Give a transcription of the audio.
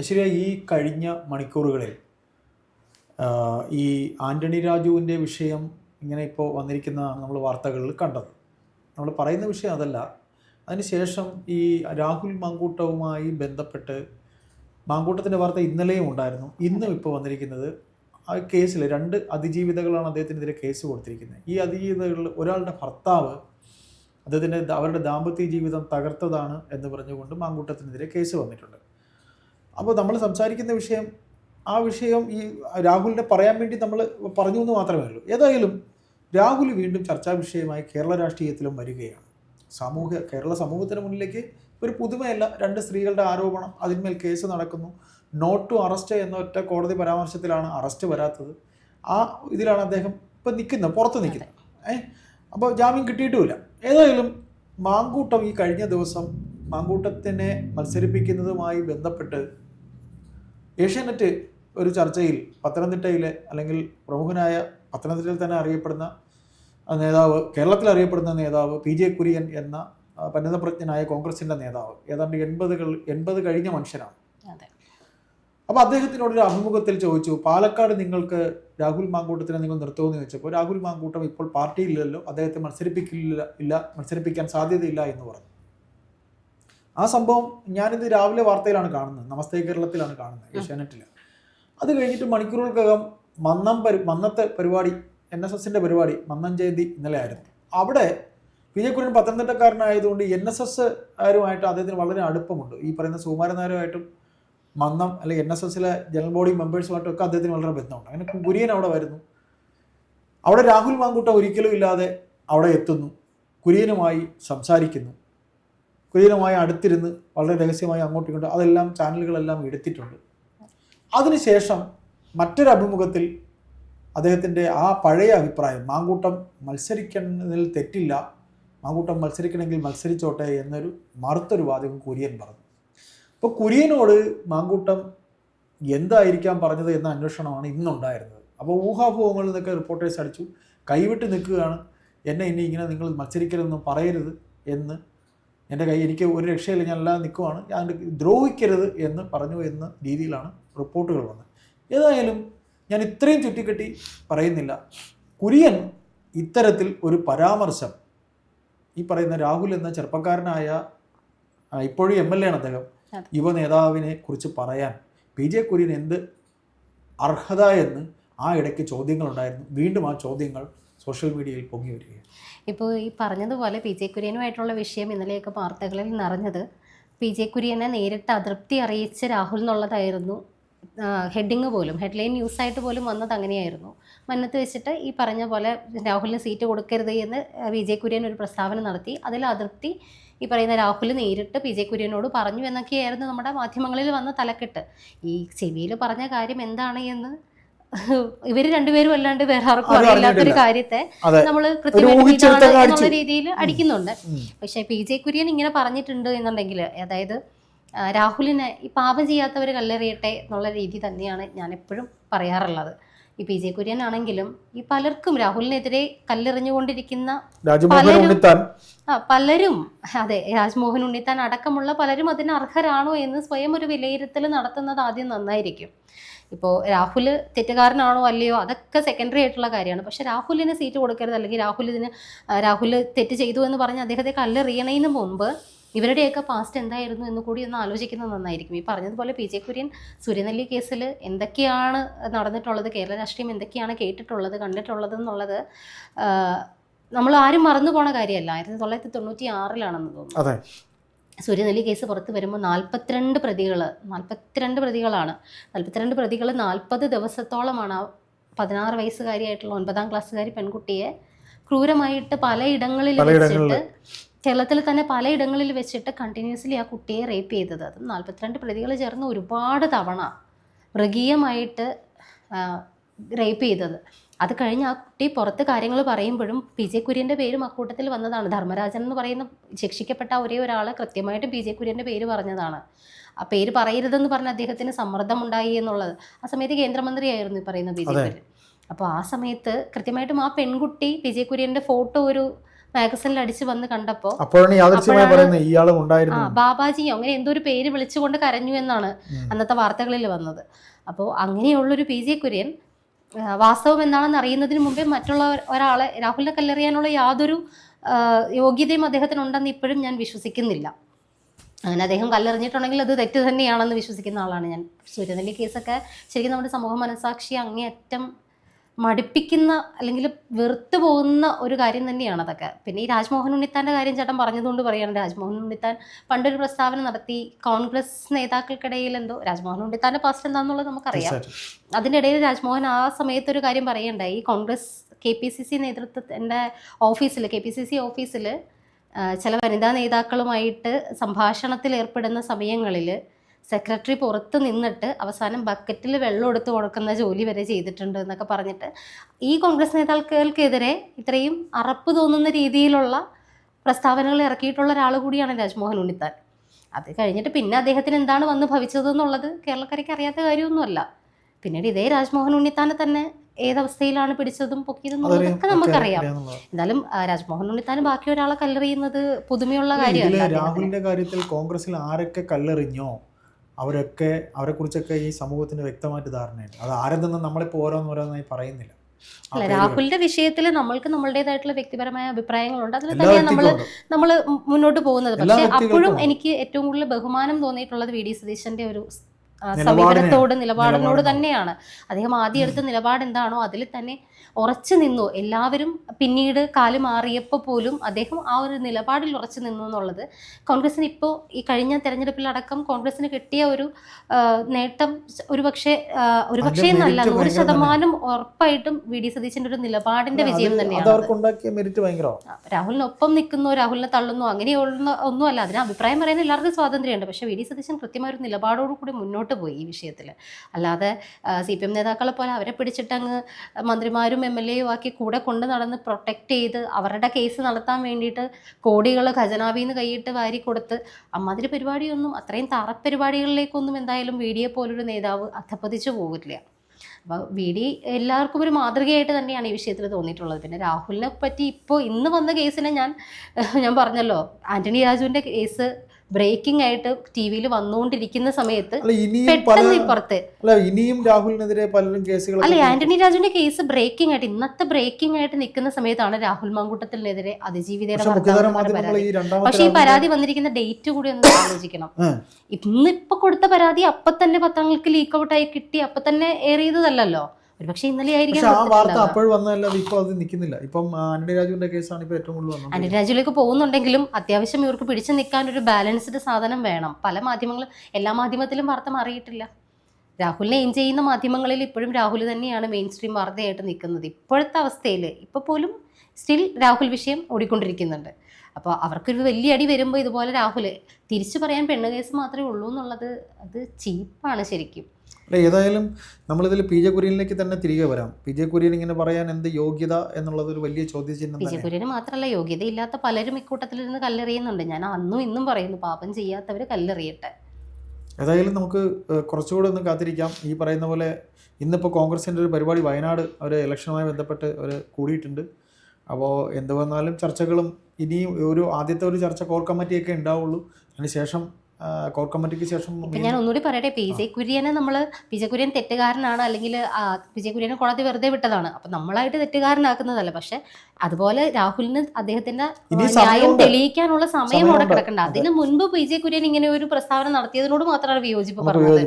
ഐശ്വര്യ ഈ കഴിഞ്ഞ മണിക്കൂറുകളിൽ ഈ ആന്റണി രാജുവിന്റെ വിഷയം ഇങ്ങനെ ഇപ്പോൾ വന്നിരിക്കുന്ന നമ്മൾ വാർത്തകളിൽ കണ്ടത്. നമ്മൾ പറയുന്ന വിഷയം അതല്ല. അതിനുശേഷം ഈ രാഹുൽ മാങ്കൂട്ടവുമായി ബന്ധപ്പെട്ട് മാങ്കൂട്ടത്തിന്റെ വാർത്ത ഇന്നലെയും ഉണ്ടായിരുന്നു. ഇന്നും ഇപ്പോൾ വന്നിരിക്കുന്നത് ആ കേസിൽ രണ്ട് അതിജീവിതകളാണ് അദ്ദേഹത്തിനെതിരെ കേസ് കൊടുത്തിരിക്കുന്നത്. ഈ അതിജീവിതകളിൽ ഒരാളുടെ ഭർത്താവ് അദ്ദേഹത്തിന്റെ അവരുടെ ദാമ്പത്യ ജീവിതം തകർത്തതാണ് എന്ന് പറഞ്ഞുകൊണ്ട് മാങ്കൂട്ടത്തിനെതിരെ കേസ് വന്നിട്ടുണ്ട്. അപ്പോൾ നമ്മൾ സംസാരിക്കുന്ന വിഷയം ആ വിഷയം ഈ രാഹുലിനെ പറയാൻ വേണ്ടി നമ്മൾ പറഞ്ഞു എന്ന് മാത്രമേ ഉള്ളൂ. ഏതായാലും രാഹുൽ വീണ്ടും ചർച്ചാ വിഷയമായി കേരള രാഷ്ട്രീയത്തിലും വരികയാണ്. സമൂഹ കേരള സമൂഹത്തിന് മുന്നിലേക്ക് ഒരു പുതുമയല്ല രണ്ട് സ്ത്രീകളുടെ ആരോപണം അതിന്മേൽ കേസ് നടക്കുന്നു. നോട്ട് ടു അറസ്റ്റ് എന്ന ഒറ്റ കോടതി പരാമർശത്തിലാണ് അറസ്റ്റ് വരാത്തത്. ആ ഇതിലാണ് അദ്ദേഹം ഇപ്പം നിൽക്കുന്നത് പുറത്ത് നിൽക്കുന്നത്. ഏ അപ്പോൾ ജാമ്യം കിട്ടിയിട്ടുമില്ല. ഏതായാലും മാങ്കൂട്ടം ഈ കഴിഞ്ഞ ദിവസം മാങ്കൂട്ടത്തിനെ മത്സരിപ്പിക്കുന്നതുമായി ബന്ധപ്പെട്ട് ഏഷ്യാനെറ്റ് ഒരു ചർച്ചയിൽ പത്തനംതിട്ടയിലെ അല്ലെങ്കിൽ പ്രമുഖനായ പത്തനംതിട്ടയിൽ തന്നെ അറിയപ്പെടുന്ന നേതാവ് കേരളത്തിൽ അറിയപ്പെടുന്ന നേതാവ് പി ജെ കുര്യൻ എന്ന പന്നതപ്രജ്ഞനായ കോൺഗ്രസിന്റെ നേതാവ്. ഏതാണ്ട് എൺപതുകൾ എൺപത് കഴിഞ്ഞ മനുഷ്യനാണ്. അപ്പോൾ അദ്ദേഹത്തിനോട് ഒരു അഭിമുഖത്തിൽ ചോദിച്ചു പാലക്കാട് നിങ്ങൾക്ക് രാഹുൽ മാങ്കൂട്ടത്തിനെ നിങ്ങൾ നിർത്തുമെന്ന് ചോദിച്ചപ്പോൾ രാഹുൽ മാങ്കൂട്ടം ഇപ്പോൾ പാർട്ടിയില്ലല്ലോ അദ്ദേഹത്തെ മത്സരിപ്പിക്കില്ല ഇല്ല മത്സരിപ്പിക്കാൻ സാധ്യതയില്ല എന്ന് പറഞ്ഞു. ആ സംഭവം ഞാനിത് രാവിലെ വാർത്തയിലാണ് കാണുന്നത്. നമസ്തേ കേരളത്തിലാണ് കാണുന്നത്. ഏഷ്യാനെറ്റിൽ അത് കഴിഞ്ഞിട്ട് മണിക്കൂറുകൾക്കകം മന്നം പരി മന്നത്തെ പരിപാടി എൻ എസ് എസിന്റെ പരിപാടി മന്നം ജയന്തി ഇന്നലെ ആയിരുന്നു. അവിടെ കുര്യൻ പത്തനംതിട്ടക്കാരനായതുകൊണ്ട് എൻ എസ് എസ് ആരുമായിട്ട് അദ്ദേഹത്തിന് വളരെ അടുപ്പമുണ്ട്. ഈ പറയുന്ന സുകുമാരൻ നായരുമായിട്ടും മന്നം അല്ലെങ്കിൽ എൻ എസ് എസിലെ ജനറൽ ബോഡി മെമ്പേഴ്സുമായിട്ടും ഒക്കെ അദ്ദേഹത്തിന് വളരെ ബന്ധമുണ്ട്. അങ്ങനെ കുര്യൻ അവിടെ വരുന്നു. അവിടെ രാഹുൽ മാങ്കൂട്ടം ഒരിക്കലും ഇല്ലാതെ അവിടെ എത്തുന്നു. കുര്യനുമായി സംസാരിക്കുന്നു. കുര്യനുമായി അടുത്തിരുന്ന് വളരെ രഹസ്യമായി അങ്ങോട്ടും ഇങ്ങോട്ടും അതെല്ലാം ചാനലുകളെല്ലാം എടുത്തിട്ടുണ്ട്. അതിനുശേഷം മറ്റൊരു അഭിമുഖത്തിൽ അദ്ദേഹത്തിന്റെ ആ പഴയ അഭിപ്രായം മാങ്കൂട്ടം മത്സരിക്കുന്നതിൽ തെറ്റില്ല മാങ്കൂട്ടം മത്സരിക്കണമെങ്കിൽ മത്സരിച്ചോട്ടെ എന്നൊരു മറുത്തൊരു വാചകം കുര്യൻ പറഞ്ഞു. അപ്പോൾ കുര്യനോട് മാങ്കൂട്ടം എന്തായിരിക്കാം പറഞ്ഞത് എന്ന അന്വേഷണമാണ് ഇന്നുണ്ടായിരുന്നത്. അപ്പോൾ ഊഹാഭൂഹങ്ങളിൽ നിന്നൊക്കെ റിപ്പോർട്ടേഴ്സ് അടിച്ചു കൈവിട്ട് നിൽക്കുകയാണ് എന്നെ ഇനി ഇങ്ങനെ നിങ്ങൾ മത്സരിക്കരുതെന്ന് പറയരുത് എന്ന് എന്റെ കൈ എനിക്ക് ഒരു രക്ഷയില്ല ഞാൻ അല്ലാതെ നിൽക്കുവാണ്. ഞാൻ ദ്രോഹിക്കരുത് എന്ന് പറഞ്ഞു എന്ന രീതിയിലാണ് റിപ്പോർട്ടുകൾ വന്നത്. ഏതായാലും ഞാൻ ഇത്രയും ചുറ്റിക്കെട്ടി പറയുന്നില്ല. കുര്യൻ ഇത്തരത്തിൽ ഒരു പരാമർശം ഈ പറയുന്ന രാഹുൽ എന്ന ചെറുപ്പക്കാരനായ ഇപ്പോഴും എം എൽ എ ആണ് അദ്ദേഹം. യുവ നേതാവിനെ കുറിച്ച് പറയാൻ. പി. ജെ. കുര്യൻ എന്ത് അർഹത എന്ന് ആ ഇടയ്ക്ക് ചോദ്യങ്ങളുണ്ടായിരുന്നു. വീണ്ടും ആ ചോദ്യങ്ങൾ സോഷ്യൽ മീഡിയയിൽ പൊങ്ങി വരികയാണ്. ഇപ്പോൾ ഈ പറഞ്ഞതുപോലെ പി ജെ കുര്യനുമായിട്ടുള്ള വിഷയം ഇന്നലെയൊക്കെ വാർത്തകളിൽ നിറഞ്ഞത് പി ജെ കുര്യനെ നേരിട്ട് അതൃപ്തി അറിയിച്ച രാഹുൽ എന്നുള്ളതായിരുന്നു ഹെഡിങ് പോലും ഹെഡ്ലൈൻ ന്യൂസായിട്ട് പോലും വന്നത് അങ്ങനെയായിരുന്നു. മന്നത്ത് വെച്ചിട്ട് ഈ പറഞ്ഞ പോലെ രാഹുലിന് സീറ്റ് കൊടുക്കരുത് എന്ന് പി ജെ കുര്യൻ ഒരു പ്രസ്താവന നടത്തി. അതിൽ അതൃപ്തി ഈ പറയുന്ന രാഹുൽ നേരിട്ട് പി ജെ കുര്യനോട് പറഞ്ഞു എന്നൊക്കെയായിരുന്നു നമ്മുടെ മാധ്യമങ്ങളിൽ വന്ന തലക്കെട്ട്. ഈ ചെവിയിൽ പറഞ്ഞ കാര്യം എന്താണ് എന്ന് ഇവർ രണ്ടുപേരും അല്ലാണ്ട് വേറെ ആർക്കും അറിയില്ലാത്തൊരു കാര്യത്തെ നമ്മൾ കൃത്യമായിട്ട് എന്നുള്ള രീതിയിൽ അടിക്കുന്നുണ്ട്. പക്ഷെ പി ജെ കുര്യൻ ഇങ്ങനെ പറഞ്ഞിട്ടുണ്ട് എന്നുണ്ടെങ്കിൽ അതായത് രാഹുലിനെ ഈ പാപം ചെയ്യാത്തവർ കല്ലെറിയട്ടെ എന്നുള്ള രീതി തന്നെയാണ് ഞാൻ എപ്പോഴും പറയാറുള്ളത്. ഈ പി ജെ കുര്യൻ ആണെങ്കിലും ഈ പലർക്കും രാഹുലിനെതിരെ കല്ലെറിഞ്ഞുകൊണ്ടിരിക്കുന്ന പലരും- ആ പലരും അതെ രാജ്മോഹൻ ഉണ്ണിത്താൻ അടക്കമുള്ള പലരും അതിന് അർഹരാണോ എന്ന് സ്വയം ഒരു വിലയിരുത്തൽ നടത്തുന്നത് ആദ്യം നന്നായിരിക്കും. ഇപ്പോൾ രാഹുൽ തെറ്റുകാരനാണോ അല്ലയോ? അതൊക്കെ സെക്കൻഡറി ആയിട്ടുള്ള കാര്യമാണ്. പക്ഷേ രാഹുലിന് സീറ്റ് കൊടുക്കരുത്. അല്ലെങ്കിൽ രാഹുൽ ഇതിന് രാഹുൽ തെറ്റ് ചെയ്തു എന്ന് പറഞ്ഞ് അദ്ദേഹത്തെ കല്ലെറിയണതിന് മുമ്പ് ഇവരുടെയൊക്കെ പാസ്റ്റ് എന്തായിരുന്നു എന്ന് കൂടി ഒന്ന് ആലോചിക്കുന്നത് നന്നായിരിക്കും. ഈ പറഞ്ഞതുപോലെ പി ജെ കുര്യൻ സൂര്യനെല്ലി കേസിൽ എന്തൊക്കെയാണ് നടന്നിട്ടുള്ളത് കേരള രാഷ്ട്രീയം എന്തൊക്കെയാണ് കേട്ടിട്ടുള്ളത് കണ്ടിട്ടുള്ളത് എന്നുള്ളത് നമ്മൾ ആരും മറന്നു പോണ കാര്യമല്ല. ആയിരത്തി തൊള്ളായിരത്തി തൊണ്ണൂറ്റി ആറിലാണെന്ന് തോന്നുന്നു സൂര്യനെല്ലി കേസ് പുറത്ത് വരുമ്പോൾ നാൽപ്പത്തിരണ്ട് പ്രതികൾ നാൽപ്പത്തിരണ്ട് പ്രതികളാണ്. നാൽപ്പത്തിരണ്ട് പ്രതികൾ നാൽപ്പത് ദിവസത്തോളമാണ് ആ പതിനാറ് വയസ്സുകാരിയായിട്ടുള്ള ഒൻപതാം ക്ലാസ്സുകാരി പെൺകുട്ടിയെ ക്രൂരമായിട്ട് പലയിടങ്ങളിൽ. വെച്ചിട്ട് കേരളത്തിൽ തന്നെ പലയിടങ്ങളിൽ വെച്ചിട്ട് കണ്ടിന്യൂസ്ലി ആ കുട്ടിയെ റേപ്പ് ചെയ്തത്. അതും നാൽപ്പത്തിരണ്ട് പ്രതികൾ ചേർന്ന് ഒരുപാട് തവണ മൃഗീയമായിട്ട് റേപ്പ് ചെയ്തത്. അത് കഴിഞ്ഞ് ആ കുട്ടി പുറത്ത് കാര്യങ്ങൾ പറയുമ്പോഴും പി ജെ കുര്യന്റെ പേരും അക്കൂട്ടത്തിൽ വന്നതാണ്. ധർമ്മരാജൻ എന്ന് പറയുന്ന ശിക്ഷിക്കപ്പെട്ട ഒരേ ഒരാൾ കൃത്യമായിട്ട് പി ജെ കുര്യന്റെ പേര് പറഞ്ഞതാണ്. ആ പേര് പറയരുതെന്ന് പറഞ്ഞ അദ്ദേഹത്തിന് സമ്മർദ്ദമുണ്ടായി എന്നുള്ളത്. ആ സമയത്ത് കേന്ദ്രമന്ത്രിയായിരുന്നു ഈ പറയുന്ന പി ജെ കുര്യൻ. അപ്പോൾ ആ സമയത്ത് കൃത്യമായിട്ടും ആ പെൺകുട്ടി പി ജെ കുര്യന്റെ ഫോട്ടോ ഒരു മാഗസിനിൽ അടിച്ച് വന്ന് കണ്ടപ്പോൾ ബാബാജിയോ അങ്ങനെ എന്തോ ഒരു പേര് വിളിച്ചുകൊണ്ട് കരഞ്ഞു എന്നാണ് അന്നത്തെ വാർത്തകളിൽ വന്നത്. അപ്പോൾ അങ്ങനെയുള്ളൊരു പി ജെ കുര്യൻ വാസ്തവം എന്താണെന്ന് അറിയുന്നതിന് മുമ്പേ മറ്റുള്ള ഒരാളെ രാഹുലിനെ കല്ലെറിയാനുള്ള യാതൊരു യോഗ്യതയും അദ്ദേഹത്തിന് ഉണ്ടെന്ന് ഇപ്പോഴും ഞാൻ വിശ്വസിക്കുന്നില്ല. അങ്ങനെ അദ്ദേഹം കല്ലെറിഞ്ഞിട്ടുണ്ടെങ്കിൽ അത് തെറ്റ് തന്നെയാണെന്ന് വിശ്വസിക്കുന്ന ആളാണ് ഞാൻ. സൂര്യനെല്ലി കേസൊക്കെ ശരിക്കും നമ്മുടെ സമൂഹ മനസാക്ഷി അങ്ങേയറ്റം മടുപ്പിക്കുന്ന അല്ലെങ്കിൽ വെറുത്തു പോകുന്ന ഒരു കാര്യം തന്നെയാണ് അതൊക്കെ. പിന്നെ ഈ രാജ്മോഹൻ ഉണ്ണിത്താന്റെ കാര്യം ചേട്ടൻ പറഞ്ഞതുകൊണ്ട് പറയുകയാണ്. രാജ്മോഹൻ ഉണ്ണിത്താൻ പണ്ടൊരു പ്രസ്താവന നടത്തി കോൺഗ്രസ് നേതാക്കൾക്കിടയിൽ എന്തോ രാജ്മോഹൻ ഉണ്ണിത്താന്റെ പാസ്റ്റ് എന്താണെന്നുള്ളത് നമുക്കറിയാം. അതിനിടയിൽ അതിന്റെ ഇടയിൽ രാജ്മോഹൻ ആ സമയത്ത് ഒരു കാര്യം പറയണ്ടായി ഈ Congress K P C C നേതൃത്വത്തിന്റെ ഓഫീസിൽ കെ പി സി സി ഓഫീസിൽ ചില വനിതാ നേതാക്കളുമായിട്ട് സംഭാഷണത്തിൽ ഏർപ്പെടുന്ന സമയങ്ങളിൽ സെക്രട്ടറി പുറത്ത് നിന്നിട്ട് അവസാനം ബക്കറ്റിൽ വെള്ളം എടുത്ത് കൊടുക്കുന്ന ജോലി വരെ ചെയ്തിട്ടുണ്ട് എന്നൊക്കെ പറഞ്ഞിട്ട് ഈ കോൺഗ്രസ് നേതാക്കൾക്കെതിരെ ഇത്രയും അറപ്പ് തോന്നുന്ന രീതിയിലുള്ള പ്രസ്താവനകൾ ഇറക്കിയിട്ടുള്ള ഒരാൾ കൂടിയാണ് രാജ്മോഹൻ ഉണ്ണിത്താൻ. അത് കഴിഞ്ഞിട്ട് പിന്നെ അദ്ദേഹത്തിന് എന്താണ് വന്ന് ഭവിച്ചതെന്നുള്ളത് കേരളക്കരയ്ക്ക് അറിയാത്ത കാര്യമൊന്നുമല്ല. പിന്നീട് ഇതേ രാജ്മോഹൻ ഉണ്ണിത്താനെ തന്നെ ഏതവസ്ഥയിലാണ് പിടിച്ചതും പൊക്കിയതും ഒക്കെ നമുക്കറിയാം. എന്നാലും രാജ്മോഹൻ ഉണ്ണിത്താൻ ബാക്കി ഒരാളെ കല്ലെറിയുന്നത് പുതുമയുള്ള കാര്യമല്ല. രാഹുലിന്റെ കാര്യത്തിൽ കോൺഗ്രസിൽ ആരൊക്കെ കല്ലെറിഞ്ഞോ? അവരൊക്കെ അവരെക്കുറിച്ചൊക്കെ ഈ സമൂഹത്തിന് വ്യക്തമായിട്ട് ധാരണയുണ്ട്. അത് ആരെന്ന് നമ്മളിപ്പോ ഓരോന്നോരോന്നായി പറയുന്നില്ല. അല്ല രാഹുലിന്റെ വിഷയത്തിൽ നമ്മൾക്ക് നമ്മളുടേതായിട്ടുള്ള വ്യക്തിപരമായ അഭിപ്രായങ്ങളുണ്ട്. അതിൽ തന്നെയാണ് നമ്മൾ നമ്മൾ മുന്നോട്ട് പോകുന്നത്. പക്ഷേ അപ്പോഴും എനിക്ക് ഏറ്റവും കൂടുതൽ ബഹുമാനം തോന്നിയിട്ടുള്ളത് വി. ഡി. സതീശന്റെ ഒരു. സമീപനത്തോട് നിലപാടിനോട്. തന്നെയാണ്. അദ്ദേഹം ആദ്യം എടുത്ത നിലപാട് എന്താണോ അതിൽ തന്നെ ഉറച്ചു നിന്നു. എല്ലാവരും പിന്നീട് കാൽ മാറിയപ്പോൾ പോലും അദ്ദേഹം ആ ഒരു നിലപാടിൽ ഉറച്ചു നിന്നു എന്നുള്ളത് കോൺഗ്രസിന് ഇപ്പോൾ ഈ കഴിഞ്ഞ തെരഞ്ഞെടുപ്പിലടക്കം കോൺഗ്രസിന് കിട്ടിയ ഒരു നേട്ടം ഒരു പക്ഷേ ഒരു എന്നല്ല നൂറ് ശതമാനം ഉറപ്പായിട്ടും വി ഡി സതീശന്റെ ഒരു നിലപാടിന്റെ വിജയം തന്നെയാണ്. രാഹുലിനൊപ്പം നിൽക്കുന്നു രാഹുലിനെ തള്ളുന്നു അങ്ങനെയുള്ള ഒന്നുമല്ല അതിന് അഭിപ്രായം പറയുന്ന എല്ലാവർക്കും സ്വാതന്ത്ര്യമുണ്ട്. പക്ഷെ വി ഡി സതീശൻ കൃത്യമായ ഒരു നിലപാടോടു കൂടി മുന്നോട്ട് പോയി ഈ വിഷയത്തിൽ അല്ലാതെ സി പി എം നേതാക്കളെ പോലെ അവരെ പിടിച്ചിട്ടങ്ങ് മന്ത്രിമാരും എം എൽ എയും ആക്കി കൂടെ കൊണ്ട് നടന്ന് പ്രൊട്ടക്റ്റ് ചെയ്ത് അവരുടെ കേസ് നടത്താൻ വേണ്ടിയിട്ട് കോടികൾ ഖജനാവിൽ നിന്ന് കൈയിട്ട് വാരി കൊടുത്ത് അമ്മാതിരി പരിപാടിയൊന്നും അത്രയും തറപ്പരിപാടികളിലേക്കൊന്നും എന്തായാലും വി ഡിയെ പോലൊരു നേതാവ് അധപ്പതിച്ചു പോകില്ല അപ്പോൾ വി ഡി എല്ലാവർക്കും ഒരു മാതൃകയായിട്ട് തന്നെയാണ് ഈ വിഷയത്തിൽ തോന്നിയിട്ടുള്ളത്. പിന്നെ രാഹുലിനെ പറ്റി ഇപ്പോൾ ഇന്ന് വന്ന കേസിനെ ഞാൻ ഞാൻ പറഞ്ഞല്ലോ ആന്റണി രാജുവിന്റെ കേസ് ബ്രേക്കിംഗ് ആയിട്ട് ടി വിയിൽ വന്നുകൊണ്ടിരിക്കുന്ന സമയത്ത് അല്ല ഇനിയും പെട്ടെന്ന് രാഹുലിനെതിരെ പലരും കേസുകൾ അല്ല ആന്റണി രാജുവിന്റെ കേസ് ബ്രേക്കിംഗ് ആയിട്ട് ഇന്നത്തെ ബ്രേക്കിംഗ് ആയിട്ട് നിൽക്കുന്ന സമയത്താണ് രാഹുൽ മാങ്കൂട്ടത്തിനെതിരെ അതിജീവിതയുടെ പക്ഷെ ഈ പരാതി. വന്നിരിക്കുന്ന ഡേറ്റ് കൂടി ഒന്ന് ആലോചിക്കണം. ഇന്നിപ്പോ കൊടുത്ത പരാതി അപ്പൊ തന്നെ പത്രങ്ങൾക്ക് ലീക്ക് ഔട്ടായി കിട്ടി അപ്പൊ തന്നെ ഏറിയതല്ലോ ഒരുപക്ഷെ ഇന്നലെ ആയിരിക്കും ആ വാർത്ത അപ്പോൾ വന്നതല്ലാതെ ഇപ്പോൾ അത് നിൽക്കുന്നില്ല. ഇപ്പം ആ, ആന്റണി രാജുവിന്റെ കേസാണ് ഇപ്പോൾ ഏറ്റവും കൂടുതൽ വന്നത്. ആന്റണി രാജുവിലേക്ക് പോകുന്നുണ്ടെങ്കിലും അത്യാവശ്യം ഇവർക്ക് പിടിച്ചു നിൽക്കാൻ ഒരു ബാലൻസ്ഡ് സാധനം വേണം. പല മാധ്യമങ്ങളും എല്ലാ മാധ്യമത്തിലും വാർത്ത മാറിയിട്ടില്ല. രാഹുലിനെ എയിം ചെയ്യുന്ന മാധ്യമങ്ങളിൽ ഇപ്പോഴും രാഹുൽ തന്നെയാണ് മെയിൻ സ്ട്രീം വാർത്തയായിട്ട് നിൽക്കുന്നത്. ഇപ്പോഴത്തെ അവസ്ഥയിൽ ഇപ്പോൾ പോലും സ്റ്റിൽ രാഹുൽ വിഷയം ഓടിക്കൊണ്ടിരിക്കുന്നുണ്ട്. അപ്പോൾ അവർക്കൊരു വലിയ അടി വരുമ്പോൾ ഇതുപോലെ രാഹുൽ തിരിച്ചു പറയാൻ പെണ്ണ് കേസ് മാത്രമേ ഉള്ളൂ എന്നുള്ളത് അത് ചീപ്പാണ് ശരിക്കും. അല്ല ഏതായാലും നമ്മളിതിൽ പി ജെ കുര്യനിലേക്ക് തന്നെ തിരികെ വരാം. പി ജെ കുര്യൻ ഇങ്ങനെ പറയാൻ എന്ത് യോഗ്യത എന്നുള്ളത് ഒരു വലിയ ചോദ്യചിഹ്നം പി ജെ കുര്യന് മാത്രമല്ല യോഗ്യതയില്ലാത്ത പലരും ഇക്കൂട്ടത്തിൽ ഇക്കൂട്ടത്തിലിരുന്ന് കല്ലെറിയുന്നുണ്ട്. ഞാൻ അന്നും ഇന്നും പറയുന്നു പാപം ചെയ്യാത്തവർ കല്ലെറിയട്ടെ. ഏതായാലും നമുക്ക് കുറച്ചുകൂടെ ഒന്ന് കാത്തിരിക്കാം. ഈ പറയുന്ന പോലെ ഇന്നിപ്പോൾ കോൺഗ്രസിന്റെ ഒരു പരിപാടി വയനാട് അവർ ഇലക്ഷനുമായി ബന്ധപ്പെട്ട് അവർ കൂടിയിട്ടുണ്ട്. അപ്പോൾ എന്ത് വന്നാലും ചർച്ചകളും ഇനിയും ഒരു ആദ്യത്തെ ഒരു ചർച്ച കോർ കമ്മിറ്റിയൊക്കെ ഉണ്ടാവുള്ളൂ. അതിനുശേഷം കോർ കമ്മിറ്റിക്ക് ശേഷം ഞാൻ ഒന്നുകൂടി പറയട്ടെ പി ജെ കുര്യനെ നമ്മൾ പി ജെ കുര്യൻ തെറ്റുകാരനാണ് അല്ലെങ്കിൽ പി ജെ കുര്യനെ കോടതി വെറുതെ വിട്ടതാണ്. അപ്പൊ നമ്മളായിട്ട് തെറ്റുകാരനാക്കുന്നതല്ല. പക്ഷെ അതുപോലെ രാഹുലിന് അദ്ദേഹത്തിന്റെ ഇനി ന്യായം. തെളിയിക്കാനുള്ള സമയം അവിടെ കിടക്കണ്ട അതിന് മുൻപ് പി ജെ കുര്യൻ ഇങ്ങനെ ഒരു പ്രസ്താവന നടത്തിയതിനോട് മാത്രമാണ് വിയോജിപ്പ് പറഞ്ഞത്.